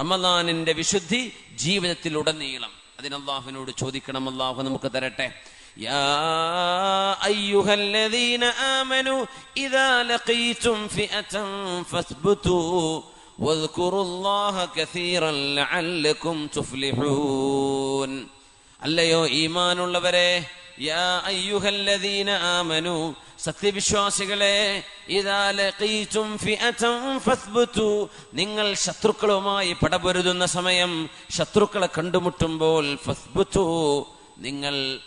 റമദാനിന്റെ വിശുദ്ധി ജീവിതത്തിൽ ഉടനീളം അതിന് അള്ളാഹുവിനോട് ചോദിക്കണം അള്ളാഹു നമുക്ക് തരട്ടെ يا أيها الذين آمنوا إذا لقيتم فئة فاثبتوا واذكروا الله كثيرا لعلكم تفلحون അല്ലയോ ഈമാനുള്ളവരെ യാ അയ്യുഹല്ലദീന സത്യവിശ്വാസികളെ നിങ്ങൾ ശത്രുക്കളുമായി പടപൊരുതുന്ന സമയം ശത്രുക്കളെ കണ്ടുമുട്ടുമ്പോൾ നിങ്ങൾ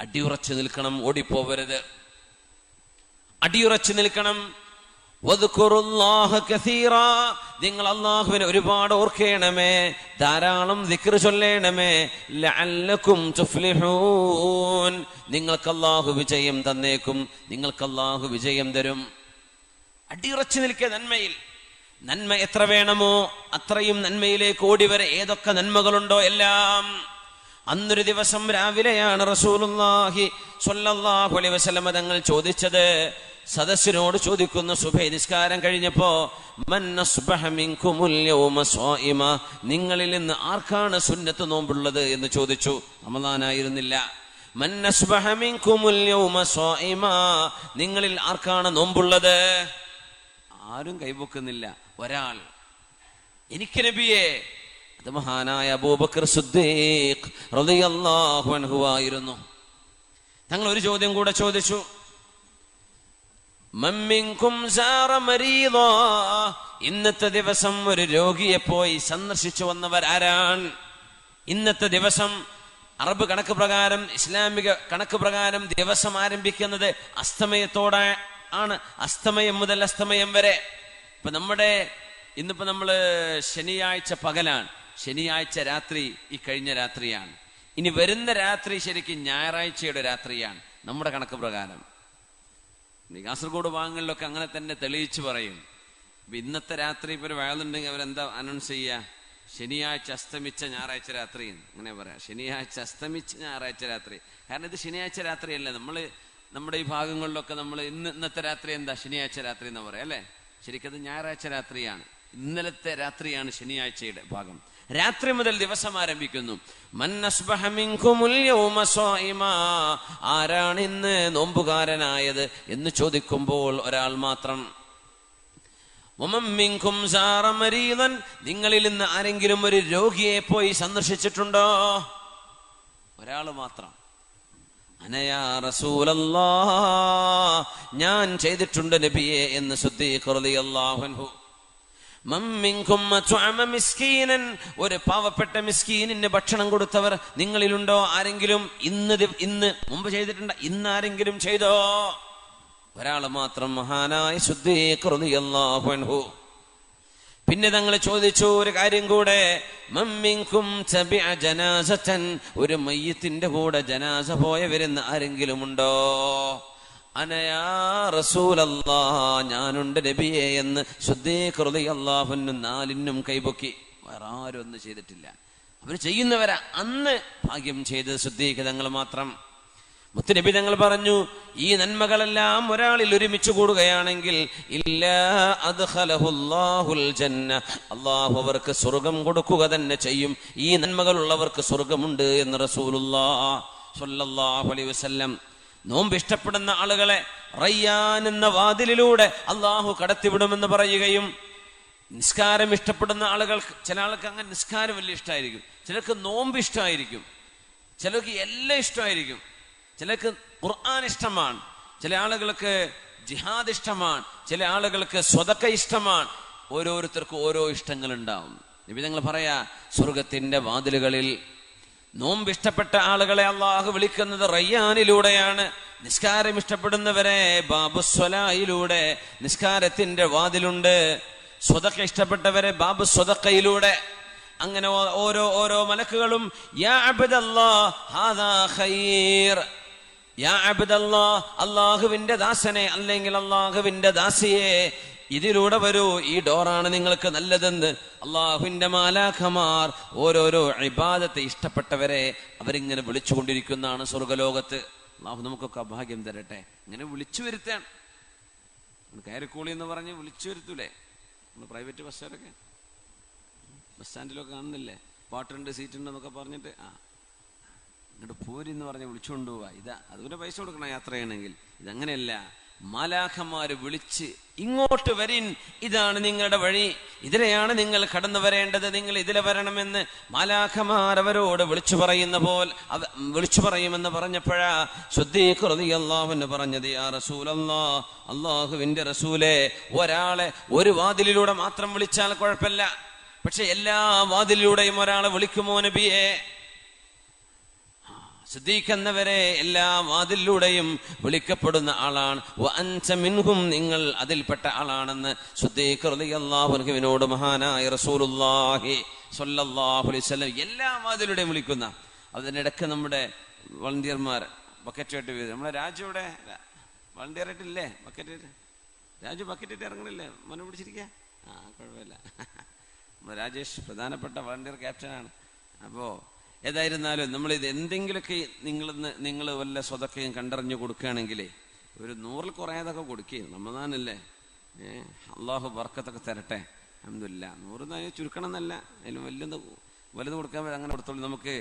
അടിയുറച്ചു നിൽക്കണം ഓടിപ്പോവരുത്. അടിയുറച്ചു നിൽക്കണം. നിങ്ങൾ അള്ളാഹുവിനെ ഒരുപാട് ഓർക്കേണമേ ധാരാളം ദിക്ർ ചൊല്ലേണമേ ലഅല്ലക്കും തുഫ്ലിഹൂൻ. നിങ്ങൾക്ക് അള്ളാഹു വിജയം തന്നേക്കും നിങ്ങൾക്ക് അള്ളാഹു വിജയം തരും. അടിയുറച്ചു നിൽക്കുക നന്മയിൽ. നന്മ എത്ര വേണമോ അത്രയും നന്മയിലേക്ക് ഓടി വരെ ഏതൊക്കെ നന്മകളുണ്ടോ എല്ലാം. അന്നൊരു ദിവസം രാവിലെയാണ് റസൂലുള്ളാഹി സ്വല്ലല്ലാഹു അലൈഹി വസല്ലം തങ്ങൾ ചോദിച്ചത് സദസ്സിനോട് ചോദിക്കുന്നു സുബഹി നിസ്കാരം കഴിഞ്ഞപ്പോ നിങ്ങളിൽ നിന്ന് ആർക്കാണ് സുന്നത്ത് നോമ്പുള്ളത്? എന്ന് ചോദിച്ചു. റമദാനായിരുന്നില്ല. നിങ്ങളിൽ ആർക്കാണ് നോമ്പുള്ളത്? ആരും കൈപൊക്കുന്നില്ല ഒരാൾ എനിക്ക് നബിയെ അത് മഹാനായ അബൂബക്കർ സുദ്ദീഖ് ആയിരുന്നു. തങ്ങൾ ഒരു ചോദ്യം കൂടെ ചോദിച്ചു. ഇന്നത്തെ ദിവസം ഒരു രോഗിയെ പോയി സന്ദർശിച്ചു വന്നവരാരാണ് ഇന്നത്തെ ദിവസം അറബ് കണക്ക് പ്രകാരം ഇസ്ലാമിക കണക്ക് പ്രകാരം ദിവസം ആരംഭിക്കുന്നത് അസ്തമയത്തോടെ ആണ്. അസ്തമയം മുതൽ അസ്തമയം വരെ. ഇപ്പൊ നമ്മുടെ ഇന്നിപ്പോ നമ്മൾ ശനിയാഴ്ച പകലാണ്. ശനിയാഴ്ച രാത്രി ഈ കഴിഞ്ഞ രാത്രിയാണ്. ഇനി വരുന്ന രാത്രി ശരിക്കും ഞായറാഴ്ചയുടെ രാത്രിയാണ് നമ്മുടെ കണക്ക് പ്രകാരം. കാസർഗോഡ് ഭാഗങ്ങളിലൊക്കെ അങ്ങനെ തന്നെ തെളിയിച്ചു പറയും. ഇന്നത്തെ രാത്രി ഇപ്പൊ ഒരു വയലുണ്ടെങ്കിൽ അവരെന്താ അനൗൺസ് ചെയ്യുക ശനിയാഴ്ച അസ്തമിച്ച ഞായറാഴ്ച രാത്രി. അങ്ങനെ പറയാം. ശനിയാഴ്ച അസ്തമിച്ച ഞായറാഴ്ച രാത്രി. കാരണം ഇത് ശനിയാഴ്ച രാത്രിയല്ല. നമ്മൾ നമ്മുടെ ഈ ഭാഗങ്ങളിലൊക്കെ നമ്മൾ ഇന്ന് ഇന്നത്തെ രാത്രി എന്താ? ശനിയാഴ്ച രാത്രി എന്ന് പറയാം അല്ലേ? ശരിക്കത് ഞായറാഴ്ച രാത്രിയാണ്. ഇന്നലത്തെ രാത്രിയാണ് ശനിയാഴ്ചയുടെ ഭാഗം. രാത്രി മുതൽ ദിവസം ആരംഭിക്കുന്നു മൻ അസ്ബഹ യൗമ സ്വായിമാ. ആരാണ് ഇന്ന് നോമ്പുകാരനായത് എന്ന് ചോദിക്കുമ്പോൾ ഒരാൾ മാത്രം. നിങ്ങളിൽ നിന്ന് ആരെങ്കിലും ഒരു രോഗിയെ പോയി സന്ദർശിച്ചിട്ടുണ്ടോ ഒരാൾ മാത്രം അനയാ ഞാൻ ചെയ്തിട്ടുണ്ട് നബിയെ എന്ന് സുദ്ദീഖ് റളിയല്ലാഹു ഒരു പാവപ്പെട്ട മിസ്കീനിന് ഭക്ഷണം കൊടുത്തവർ നിങ്ങളിലുണ്ടോ? ആരെങ്കിലും ഇന്ന് ഇന്ന് മുമ്പ് ചെയ്തിട്ടുണ്ട് ഇന്ന് ആരെങ്കിലും ചെയ്തോ? ഒരാൾ മാത്രം മഹാനായ ശുദ്ധീകൃതിയല്ലാഹു പിന്നെ തങ്ങൾ ചോദിച്ചു ഒരു കാര്യം കൂടെ. മമ്മിങ്കും ഒരു മയ്യത്തിന്റെ കൂടെ ജനാസ പോയവരെന്ന് ആരെങ്കിലും ഉണ്ടോ? അനയാ ഞാനുണ്ട് നബിയെ എന്ന് ശുദ്ധീകൃതി അള്ളാഹുനും നാലിനും കൈപൊക്കി. വേറെ ആരും ഒന്നും ചെയ്തിട്ടില്ല. അവർ ചെയ്യുന്നവരാ. അന്ന് ഭാഗ്യം ചെയ്ത് ശുദ്ധീകൃതങ്ങൾ മാത്രം. മുത്തുനബി തങ്ങൾ പറഞ്ഞു ഈ നന്മകളെല്ലാം ഒരാളിൽ ഒരുമിച്ച് കൂടുകയാണെങ്കിൽ ജന്ന. അള്ളാഹു അവർക്ക് സ്വർഗം കൊടുക്കുക തന്നെ ചെയ്യും. ഈ നന്മകളുള്ളവർക്ക് സ്വർഗമുണ്ട് എന്ന് റസൂലുല്ലാ സ്വല്ലല്ലാഹു അലൈഹി വസല്ലം നോമ്പ് ഇഷ്ടപ്പെടുന്ന ആളുകളെ റയ്യാൻ എന്ന വാതിലിലൂടെ അള്ളാഹു കടത്തിവിടുമെന്ന് പറയുകയും നിസ്കാരം ഇഷ്ടപ്പെടുന്ന ആളുകൾക്ക് ചില ആൾക്ക് അങ്ങനെ നിസ്കാരം വലിയ ഇഷ്ടമായിരിക്കും ചിലർക്ക് നോമ്പ് ഇഷ്ടമായിരിക്കും ചിലർക്ക് എല്ലാം ഇഷ്ടമായിരിക്കും ചിലർക്ക് ഖുർആൻ ഇഷ്ടമാണ്. ചില ആളുകൾക്ക് ജിഹാദ് ഇഷ്ടമാണ്. ചില ആളുകൾക്ക് സ്വതക്ക ഇഷ്ടമാണ്. ഓരോരുത്തർക്കും ഓരോ ഇഷ്ടങ്ങൾ ഉണ്ടാവും നിബിധങ്ങൾ പറയാ സ്വർഗത്തിന്റെ വാതിലുകളിൽ നോമ്പ് ഇഷ്ടപ്പെട്ട ആളുകളെ അള്ളാഹു വിളിക്കുന്നത് റയ്യാനിലൂടെയാണ്. നിസ്കാരം ഇഷ്ടപ്പെടുന്നവരെ ബാബുസ്വലായിലൂടെ നിസ്കാരത്തിന്റെ വാതിലുണ്ട്. സ്വതക്ക ഇഷ്ടപ്പെട്ടവരെ ബാബു സ്വതക്കയിലൂടെ അങ്ങനെ ഓരോ ഓരോ മലക്കുകളും അള്ളാഹുവിന്റെ ദാസനെ അല്ലെങ്കിൽ അള്ളാഹുവിന്റെ ദാസിയെ. ഇതിലൂടെ വരൂ ഈ ഡോറാണ് നിങ്ങൾക്ക് നല്ലതെന്ന്. അള്ളാഹുവിന്റെ മാലാഖമാർ ഓരോരോ ഇബാദത്തെ ഇഷ്ടപ്പെട്ടവരെ അവരിങ്ങനെ വിളിച്ചുകൊണ്ടിരിക്കുന്നതാണ് സ്വർഗലോകത്ത്. അള്ളാഹു നമുക്കൊക്കെ അഭാഗ്യം തരട്ടെ. ഇങ്ങനെ വിളിച്ചു വരുത്താണ് കയറിക്കൂളി എന്ന് പറഞ്ഞ് വിളിച്ചു വരുത്തൂലേ? നമ്മൾ പ്രൈവറ്റ് ബസ്സുകാരൊക്കെ? ബസ് സ്റ്റാൻഡിലൊക്കെ കാണുന്നില്ലേ? പാട്ടുണ്ട് സീറ്റുണ്ട് എന്നൊക്കെ പറഞ്ഞിട്ട്? ആ. ഇങ്ങോട്ട് എന്ന് പറഞ്ഞ് വിളിച്ചുകൊണ്ട് പോവാ ഇതാ അതുപോലെ പൈസ കൊടുക്കണം യാത്ര ചെയ്യണമെങ്കിൽ ഇതങ്ങനെയല്ല. മാലാഖമാര് വിളിച്ച് ഇങ്ങോട്ട് വരിൻ ഇതാണ് നിങ്ങളുടെ വഴി. ഇതിലെയാണ് നിങ്ങൾ കടന്നു വരേണ്ടത്. നിങ്ങൾ ഇതിലെ വരണമെന്ന് മാലാഖമാരവരോട് വിളിച്ചു പറയുന്ന പോൽ വിളിച്ചു പറയുമെന്ന് പറഞ്ഞപ്പോഴാ ശുദ്ധീകൃതി അള്ളാഹുന്ന് പറഞ്ഞത് യാ റസൂലല്ലാ അള്ളാഹുവിന്റെ റസൂലെ ഒരാളെ ഒരു വാതിലിലൂടെ മാത്രം വിളിച്ചാൽ കുഴപ്പമില്ല. പക്ഷെ എല്ലാ വാതിലിലൂടെയും ഒരാളെ വിളിക്കുമോ നബിയെ? സിദ്ദീഖ് എന്നവരെ എല്ലാ വാതിലൂടെയും വിളിക്കപ്പെടുന്ന ആളാണ്. വ അൻത മിൻഹും നിങ്ങൾ അതിൽപ്പെട്ട ആളാണെന്ന് സുദ്ദീഖ് അള്ളാഹുനോട് മഹാനായ അലൈഹി വസല്ലം എല്ലാ വാതിലൂടെയും വിളിക്കുന്ന അതിനിടക്ക് നമ്മുടെ വളണ്ടിയർമാർ ബക്കറ്റ് ആയിട്ട് വീഴും. നമ്മളെ രാജു ഇവിടെ വളണ്ടിയർ ആയിട്ടില്ലേ? ബക്കറ്റ് രാജു ബക്കറ്റ് ആയിട്ട് ഇറങ്ങണില്ലേ? മനം പിടിച്ചിരിക്കുക ആ കുഴപ്പമില്ല. രാജേഷ് പ്രധാനപ്പെട്ട വളണ്ടിയർ ക്യാപ്റ്റനാണ്. അപ്പോ ഏതായിരുന്നാലും നമ്മളിത് എന്തെങ്കിലുമൊക്കെ നിങ്ങൾ നിങ്ങൾ വല്ല സ്വതക്കയും കണ്ടറിഞ്ഞു കൊടുക്കുകയാണെങ്കിലേ ഒരു നൂറിൽ കുറയാതൊക്കെ കൊടുക്കുകയും നമ്മളാണല്ലേ? ഏ അള്ളാഹു വർക്കത്തൊക്കെ തരട്ടെ. അതൊന്നുമില്ല നൂറ് ചുരുക്കണം എന്നല്ല. അതിലും വലുത് വലുത് കൊടുക്കാൻ അങ്ങനെ കൊടുത്തോളൂ. നമുക്ക്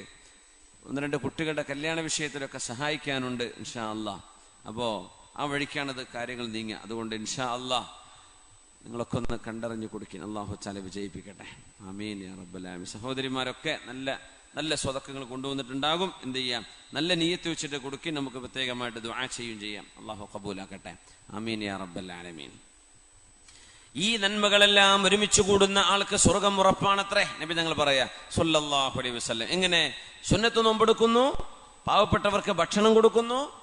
ഒന്ന് രണ്ട് കുട്ടികളുടെ കല്യാണ വിഷയത്തിലൊക്കെ സഹായിക്കാനുണ്ട് ഇൻഷാ അള്ളാ അപ്പോൾ ആ വഴിക്കാണത് കാര്യങ്ങൾ നീങ്ങുക. അതുകൊണ്ട് ഇൻഷാ അള്ളാ നിങ്ങളൊക്കെ ഒന്ന് കണ്ടറിഞ്ഞ് കൊടുക്കുക അള്ളാഹു ചാല വിജയിപ്പിക്കട്ടെ. അമീൻ റബ്ബലാമി സഹോദരിമാരൊക്കെ നല്ല നല്ല സ്വതക്കങ്ങൾ കൊണ്ടുവന്നിട്ടുണ്ടാകും. എന്ത് ചെയ്യാം? നല്ല നീയത്ത് വെച്ചിട്ട് കൊടുക്കുകയും നമുക്ക് പ്രത്യേകമായിട്ട് ദുആ ചെയ്യുകയും ചെയ്യാം. അള്ളാഹു കബൂലാക്കട്ടെ അമീൻ യാ റബ്ബലാലമീൻ ഈ നന്മകളെല്ലാം ഒരുമിച്ച് കൂടുന്ന ആൾക്ക് സ്വർഗം ഉറപ്പാണത്രേ. നബി ഞങ്ങൾ പറയാ സൊല്ലാഹു അലൈഹി വസല്ലം. എങ്ങനെ? സുന്നത്ത് നോമ്പെടുക്കുന്നു പാവപ്പെട്ടവർക്ക് ഭക്ഷണം കൊടുക്കുന്നു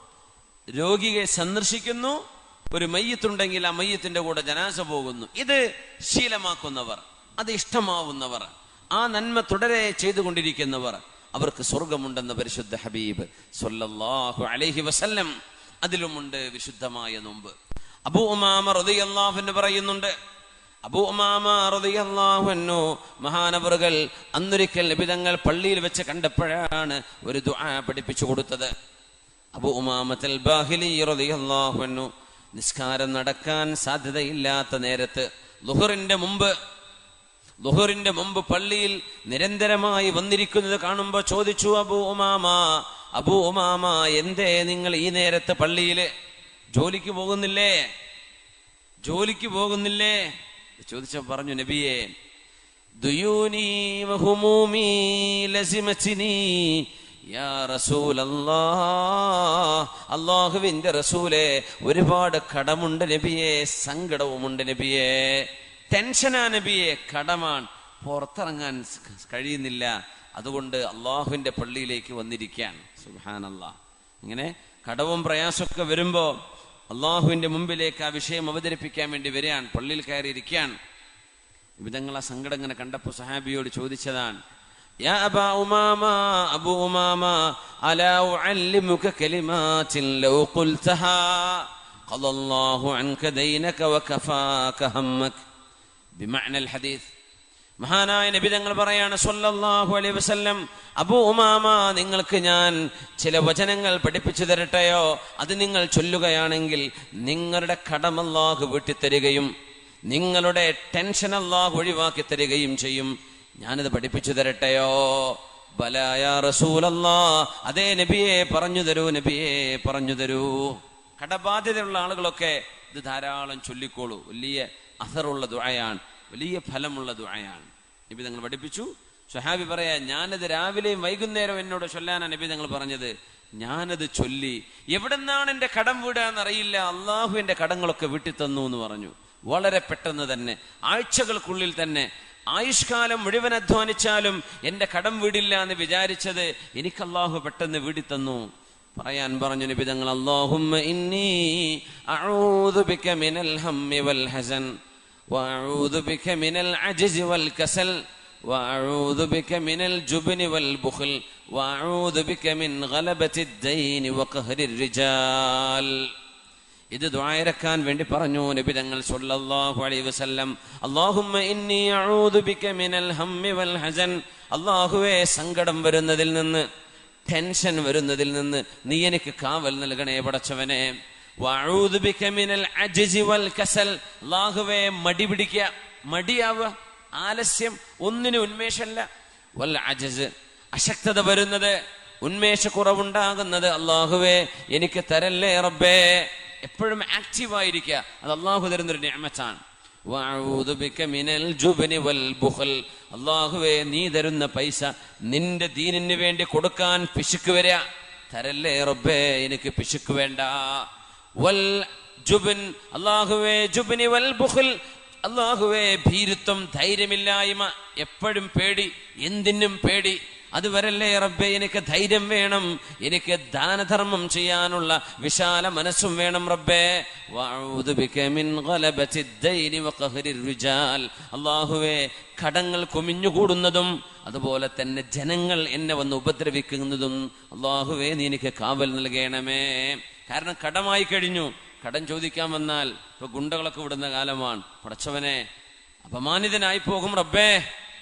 രോഗിയെ സന്ദർശിക്കുന്നു ഒരു മയ്യത്തുണ്ടെങ്കിൽ ആ മയ്യത്തിന്റെ കൂടെ ജനാസ പോകുന്നു. ഇത് ശീലമാക്കുന്നവർ അത് ഇഷ്ടമാവുന്നവർ. ആ നന്മ തുടരെ ചെയ്തുകൊണ്ടിരിക്കുന്നവർ അവർക്ക് സ്വർഗമുണ്ടെന്ന് പരിശുദ്ധ ഹബീബ് സൊല്ലാഹു അലഹി വസല്ലം. അതിലുമുണ്ട് വിശുദ്ധമായ നോമ്പ്. അബു ഉമാമ റളിയല്ലാഹു പറയുന്നുണ്ട് അബു ഉമാമ റളിയല്ലാഹു അൻഹു മഹാനവറുകൾ അന്നൊരിക്കൽ ലഭിതങ്ങൾ പള്ളിയിൽ വെച്ച് കണ്ടപ്പോഴാണ് ഒരു ദുആ പഠിപ്പിച്ചു കൊടുത്തത്. അബു ഉമാമത്തൽ ബാഹിലി റളിയല്ലാഹു അൻഹു നിസ്കാരം നടക്കാൻ സാധ്യതയില്ലാത്ത നേരത്ത് ലുഹറിന്റെ മുമ്പ് ലുഹറിന്റെ മുമ്പ് പള്ളിയിൽ നിരന്തരമായി വന്നിരിക്കുന്നത് കാണുമ്പോ ചോദിച്ചു അബൂ ഉമാമ അബൂ ഉമാമ എന്തേ നിങ്ങൾ ഈ നേരത്തെ പള്ളിയിൽ ജോലിക്ക് പോകുന്നില്ലേ? ജോലിക്ക് പോകുന്നില്ലേ? ചോദിച്ച പറഞ്ഞു നബിയെ അള്ളാഹുവിന്റെ റസൂലെ ഒരുപാട് കടമുണ്ട് നബിയെ സങ്കടവുമുണ്ട് നബിയെ. ടെൻഷനാ നബിയെ കടമാണ് പുറത്തിറങ്ങാൻ സ് കഴിയുന്നില്ല അതുകൊണ്ട് അള്ളാഹുവിന്റെ പള്ളിയിലേക്ക് വന്നിരിക്കാൻ സുഹാൻ ഇങ്ങനെ കടവും പ്രയാസമൊക്കെ വരുമ്പോ അള്ളാഹുവിന്റെ മുമ്പിലേക്ക് ആ വിഷയം അവതരിപ്പിക്കാൻ വേണ്ടി വരികയാണ് പള്ളിയിൽ കയറിയിരിക്കാൻ വിധങ്ങൾ ആ സങ്കടം ഇങ്ങനെ കണ്ടപ്പോ സഹാബിയോട് ചോദിച്ചതാണ് يا أبا أمامة أبو أمامة ألا أعلمك كلمات لو قلتها قضى الله عنك دينك وكفاك همك ബിമഅനൽ ഹദീസ് മഹാനായ നബി തങ്ങൾ പറയാണ് സൊല്ലാഹു അലൈ വസല്ലം അബൂ ഉമാമ നിങ്ങൾക്ക് ഞാൻ ചില വചനങ്ങൾ പഠിപ്പിച്ചു തരട്ടെയോ? അത് നിങ്ങൾ ചൊല്ലുകയാണെങ്കിൽ നിങ്ങളുടെ കടമല്ലാഹു വീട്ടിത്തരികയും നിങ്ങളുടെ ടെൻഷൻ അല്ലാഹു ഒഴിവാക്കി തരികയും ചെയ്യും. ഞാനിത് പഠിപ്പിച്ചു തരട്ടെയോ? ബലായ റസൂലല്ലാ അതേ നബിയെ പറഞ്ഞു തരൂ നബിയെ പറഞ്ഞു തരൂ. കടബാധ്യതയുള്ള ആളുകളൊക്കെ ഇത് ധാരാളം ചൊല്ലിക്കോളൂ. വലിയ അസറുള്ള ദുആയാണ്. വലിയ ഫലമുള്ള ദുആയാണ്. നബി തങ്ങൾ പഠിപ്പിച്ചു. സുഹാബി പറയാ ഞാനത് രാവിലെയും വൈകുന്നേരവും എന്നോട് ചൊല്ലാനാണ് നബി തങ്ങൾ പറഞ്ഞത്. ഞാനത് ചൊല്ലി. എവിടെന്നാണ് എന്റെ കടം വീടാന്ന് അറിയില്ല അള്ളാഹു എന്റെ കടങ്ങളൊക്കെ വീട്ടി തന്നു എന്ന് പറഞ്ഞു. വളരെ പെട്ടെന്ന് തന്നെ ആഴ്ചകൾക്കുള്ളിൽ തന്നെ ആയുഷ്കാലം മുഴുവൻ അധ്വാനിച്ചാലും എന്റെ കടം വീടില്ല എന്ന് വിചാരിച്ചത് എനിക്ക് അള്ളാഹു പെട്ടെന്ന് വീടി തന്നു പറയാൻ പറഞ്ഞു നബി തങ്ങൾ അല്ലാഹുമ്മ ഇന്നി അഊദു ബിക മിനൽ ഹമ്മി വൽ ഹസൻ وأعوذ بك من العجز والكسل وأعوذ بك من الجبن والبخل وأعوذ بك من غلبة الدين وقهر الرجال ഇത് ദ്വായരക്കാൻ വേണ്ടി പറഞ്ഞു നബി തങ്ങൾ സല്ലല്ലാഹു അലൈഹി വസല്ലം അല്ലാഹുമ്മ ഇന്നി അഊദു ബിക മിനൽ ഹമ്മി വൽ ഹസൻ അല്ലാഹുവേ സങ്കടം വരുന്നതിൽ നിന്ന് ടെൻഷൻ വരുന്നതിൽ നിന്ന് നീ എനിക്ക് കാവൽ നൽകണേ പടച്ചവനെ അല്ലാഹുവേ മടി പിടിക്കുക. മടിയാവുക. ആലസ്യം. ഒന്നിനും ഉന്മേഷമല്ല. വൽ അജസ് അശക്തത വരുന്നത്. ഉന്മേഷക്കുറവുണ്ടാകുന്നത്. അള്ളാഹുവേ എനിക്ക് തരല്ലേ റബ്ബേ. എപ്പോഴും ആക്റ്റീവ് ആയിരിക്കുക. അത് അള്ളാഹു തരുന്നൊരു ഞാമത്താണ് അല്ലാഹുവേ നീ തരുന്ന പൈസ നിന്റെ ദീനിന് വേണ്ടി കൊടുക്കാൻ പിശുക്ക് വരിക തരല്ലേ റബ്ബേ എനിക്ക് പിശുക്ക് വേണ്ട. വൽ ജുബ്നി വൽ ഭീരുത്വം ധൈര്യമില്ലായ്മ എപ്പോഴും പേടി എന്തിനും പേടി. അതുവരല്ലേ റബ്ബെ എനിക്ക് ധൈര്യം വേണം എനിക്ക് ദാനധർമ്മം ചെയ്യാനുള്ള വിശാല മനസ്സും വേണം റബ്ബേ. കടങ്ങൾ കുമിഞ്ഞുകൂടുന്നതും അതുപോലെ തന്നെ ജനങ്ങൾ എന്നെ വന്ന് ഉപദ്രവിക്കുന്നതും അള്ളാഹുവേ നീ എനിക്ക് കാവൽ നൽകണമേ. കാരണം കടമായി കഴിഞ്ഞു. കടം ചോദിക്കാൻ വന്നാൽ ഇപ്പൊ ഗുണ്ടകളൊക്കെ വിടുന്ന കാലമാണ്. പടച്ചവനെ അപമാനിതനായി പോകും റബ്ബേ.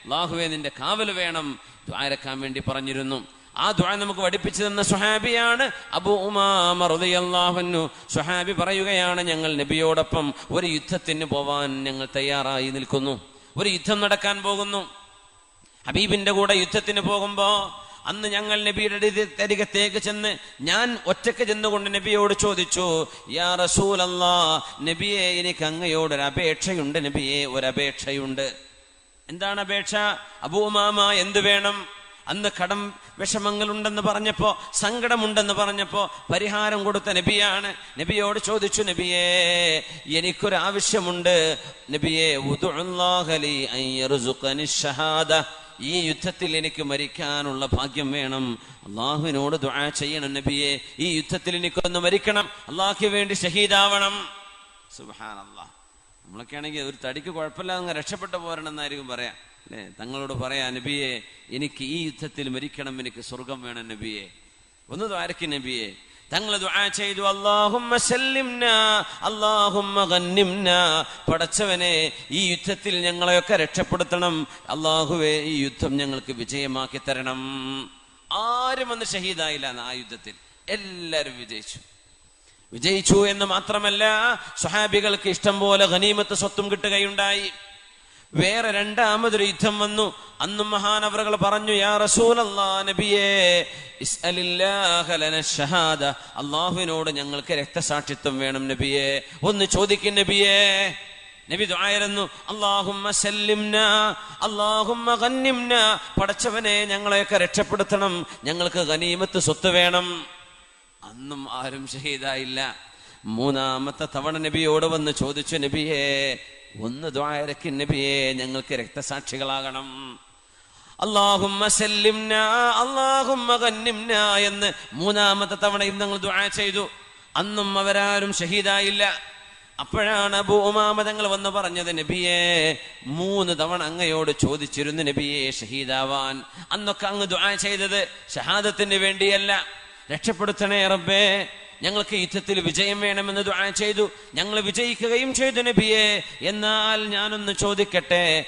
അള്ളാഹുവെ നിന്റെ കാവൽ വേണം. ദ്വാരക്കാൻ വേണ്ടി പറഞ്ഞിരുന്നു. ആ ദ്വാ നമുക്ക് പഠിപ്പിച്ചു തന്ന സുഹാബിയാണ് അബു ഉമാമ റളിയല്ലാഹു സുഹാബി പറയുകയാണ് ഞങ്ങൾ നബിയോടൊപ്പം ഒരു യുദ്ധത്തിന് പോവാൻ ഞങ്ങൾ തയ്യാറായി നിൽക്കുന്നു. ഒരു യുദ്ധം നടക്കാൻ പോകുന്നു. ഹബീബിന്റെ കൂടെ യുദ്ധത്തിന് പോകുമ്പോ അന്ന് ഞങ്ങൾ നബിയുടെ തരികത്തേക്ക് ചെന്ന് ഞാൻ ഒറ്റയ്ക്ക് ചെന്നുകൊണ്ട് നബിയോട് ചോദിച്ചു യാ റസൂലല്ലാ നബിയെ എനിക്ക് അങ്ങയോട് ഒരു അപേക്ഷയുണ്ട് നബിയെ ഒരു എന്താണ് അപേക്ഷ? അബൂമാമ എന്ത് വേണം? അന്ന് കടം വിഷമങ്ങളുണ്ടെന്ന് പറഞ്ഞപ്പോ സങ്കടമുണ്ടെന്ന് പറഞ്ഞപ്പോ പരിഹാരം കൊടുത്ത നബിയാണ്. നബിയോട് ചോദിച്ചു നബിയേ എനിക്കൊരു ആവശ്യമുണ്ട് നബിയെ ഉദുഅല്ലാഹ ലി അൻ യർസുഖനി ഷഹാദ. ഈ യുദ്ധത്തിൽ എനിക്ക് മരിക്കാനുള്ള ഭാഗ്യം വേണം. അള്ളാഹുവിനോട് ദുആ ചെയ്യണം നബിയെ. ഈ യുദ്ധത്തിൽ എനിക്കൊന്ന് മരിക്കണം. അള്ളാഹ്ക്ക് വേണ്ടി ഷഹീദാവണം. സുഹാന നമ്മളൊക്കെ ആണെങ്കിൽ ഒരു തടിക്ക് കുഴപ്പമില്ല അങ്ങ് രക്ഷപ്പെട്ടു പോരണമെന്നായിരിക്കും പറയാം. അല്ലേ? തങ്ങളോട് പറയാ നബിയെ എനിക്ക് ഈ യുദ്ധത്തിൽ മരിക്കണം. എനിക്ക് സ്വർഗം വേണം നബിയെ. ഒന്ന് ദ്വാരക്ക് നബിയെ. തങ്ങൾ ദുആ ചെയ്തു. അല്ലാഹുമ്മ സല്ലിംന അല്ലാഹുമ്മ ഗന്നിംന. പടച്ചവനെ ഈ യുദ്ധത്തിൽ ഞങ്ങളെയൊക്കെ രക്ഷപ്പെടുത്തണം. അല്ലാഹുവേ ഈ യുദ്ധം ഞങ്ങൾക്ക് വിജയമാക്കി തരണം. ആരും അന്ന് ഷഹീദായില്ല ആ യുദ്ധത്തിൽ. എല്ലാവരും വിജയിച്ചു. വിജയിച്ചു എന്ന് മാത്രമല്ല സ്വഹാബികൾക്ക് ഇഷ്ടം പോലെ ഖനീമത്ത് സ്വത്തും കിട്ടുകയുണ്ടായി. വേറെ രണ്ടാമതൊരു യുദ്ധം വന്നു. അന്നും മഹാനവറുകൾ പറഞ്ഞു യാ റസൂലല്ലാ നബിയേ അള്ളാഹുവിനോട് ഞങ്ങൾക്ക് രക്തസാക്ഷിത്വം വേണം നബിയെ. ഒന്ന് ചോദിക്കും നബിയേ. നബി ഗന്നിംന. പടച്ചവനെ ഞങ്ങളെയൊക്കെ രക്ഷപ്പെടുത്തണം. ഞങ്ങൾക്ക് ഗനീമത്ത് സ്വത്ത് വേണം. അന്നും ആരും ഷഹീദായില്ല. മൂന്നാമത്തെ തവണ നബിയോട് വന്ന് ചോദിച്ചു നബിയെ ഒന്ന് ദ്വാരക്ക് നബിയെ ഞങ്ങൾക്ക് രക്തസാക്ഷികളാകണം. അള്ളാഹുമ്മ സല്ലിംന എന്ന് മൂന്നാമത്തെ തവണയും ഞങ്ങൾ ദ്വാ ചെയ്തു. അന്നും അവരാരും ഷഹീദായില്ല. അപ്പോഴാണ് അബൂ വന്ന് പറഞ്ഞത് നബിയെ മൂന്ന് തവണ അങ്ങയോട് ചോദിച്ചിരുന്നു നബിയെ ഷഹീദാവാൻ. അന്നൊക്കെ അങ്ങ് ദ്വാ ചെയ്തത് ഷഹാദത്തിന് വേണ്ടിയല്ല. രക്ഷപ്പെടുത്തണേ റബ്ബേ. ഞങ്ങൾക്ക് യുദ്ധത്തിൽ വിജയം വേണമെന്ന് ദുആ ചെയ്തു. ഞങ്ങൾ വിജയിക്കുകയും ചെയ്തു നബിയെ. എന്നാൽ ഞാനൊന്ന് ചോദിക്കട്ടെ?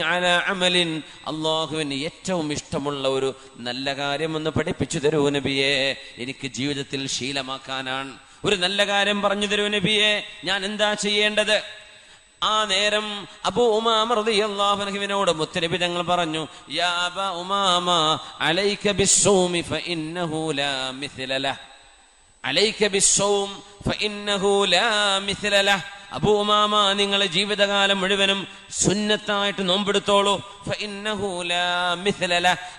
അല അമലിൻ. അള്ളാഹുവിന് ഏറ്റവും ഇഷ്ടമുള്ള ഒരു നല്ല കാര്യം ഒന്ന് പഠിപ്പിച്ചു തരൂ നബിയെ. എനിക്ക് ജീവിതത്തിൽ ശീലമാക്കാനാണ്. ഒരു നല്ല കാര്യം പറഞ്ഞു തരൂ നബിയെ. ഞാൻ എന്താ ചെയ്യേണ്ടത്? ആ നേരം അബു ഉമാമ റളിയല്ലാഹു അൻഹുവിനോട് മുത്തനബി തങ്ങൾ പറഞ്ഞു യാ ഉമാമ അലൈക ബിസ്സൂമി ഫ ഇന്നഹു ലാ മിഥ്ല ലഹ്. അബൂ ഉമാമ നിങ്ങൾ ജീവിതകാലം മുഴുവനും സുന്നത്തായിട്ട് നോമ്പെടുത്തോളൂ.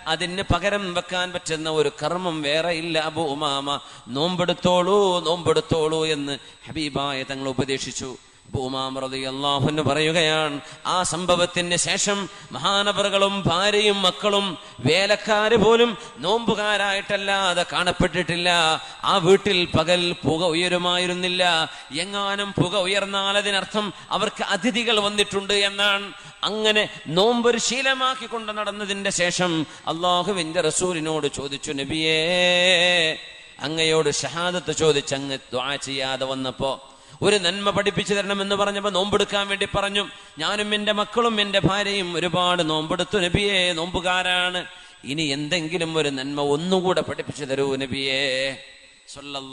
അതിന് പകരം വെക്കാൻ പറ്റുന്ന ഒരു കർമ്മം വേറെ ഇല്ല അബൂമാമ നോമ്പെടുത്തോളൂ നോമ്പെടുത്തോളൂ എന്ന് ഹബീബായ തങ്ങൾ ഉപദേശിച്ചു. അള്ളാഹുന്ന് പറയുകയാണ് ആ സംഭവത്തിന് ശേഷം മഹാനവറുകളും ഭാര്യയും മക്കളും വേലക്കാര് പോലും നോമ്പുകാരായിട്ടല്ലാതെ കാണപ്പെട്ടിട്ടില്ല. ആ വീട്ടിൽ പകൽ പുക ഉയരുമായിരുന്നില്ല. എങ്ങാനും പുക ഉയർന്നാൽ അതിനർത്ഥം അവർക്ക് അതിഥികൾ വന്നിട്ടുണ്ട് എന്നാണ്. അങ്ങനെ നോമ്പൊരു ശീലമാക്കി കൊണ്ട് നടന്നതിന്റെ ശേഷം അള്ളാഹുവിന്റെ റസൂലിനോട് ചോദിച്ചു നബിയേ അങ്ങയോട് ഷഹാദത്ത് ചോദിച്ചങ്ങ് ദ്വാ ചെയ്യാതെ വന്നപ്പോ ഒരു നന്മ പഠിപ്പിച്ചു തരണമെന്ന് പറഞ്ഞപ്പോൾ നോമ്പെടുക്കാൻ വേണ്ടി പറഞ്ഞു. ഞാനും എന്റെ മക്കളും എന്റെ ഭാര്യയും ഒരുപാട് നോമ്പെടുത്തു. നബിയെ നോമ്പുകാരാണ്. ഇനി എന്തെങ്കിലും ഒരു നന്മ ഒന്നുകൂടെ പഠിപ്പിച്ചു തരൂ നബിയേ. സല്ലല്ലാഹു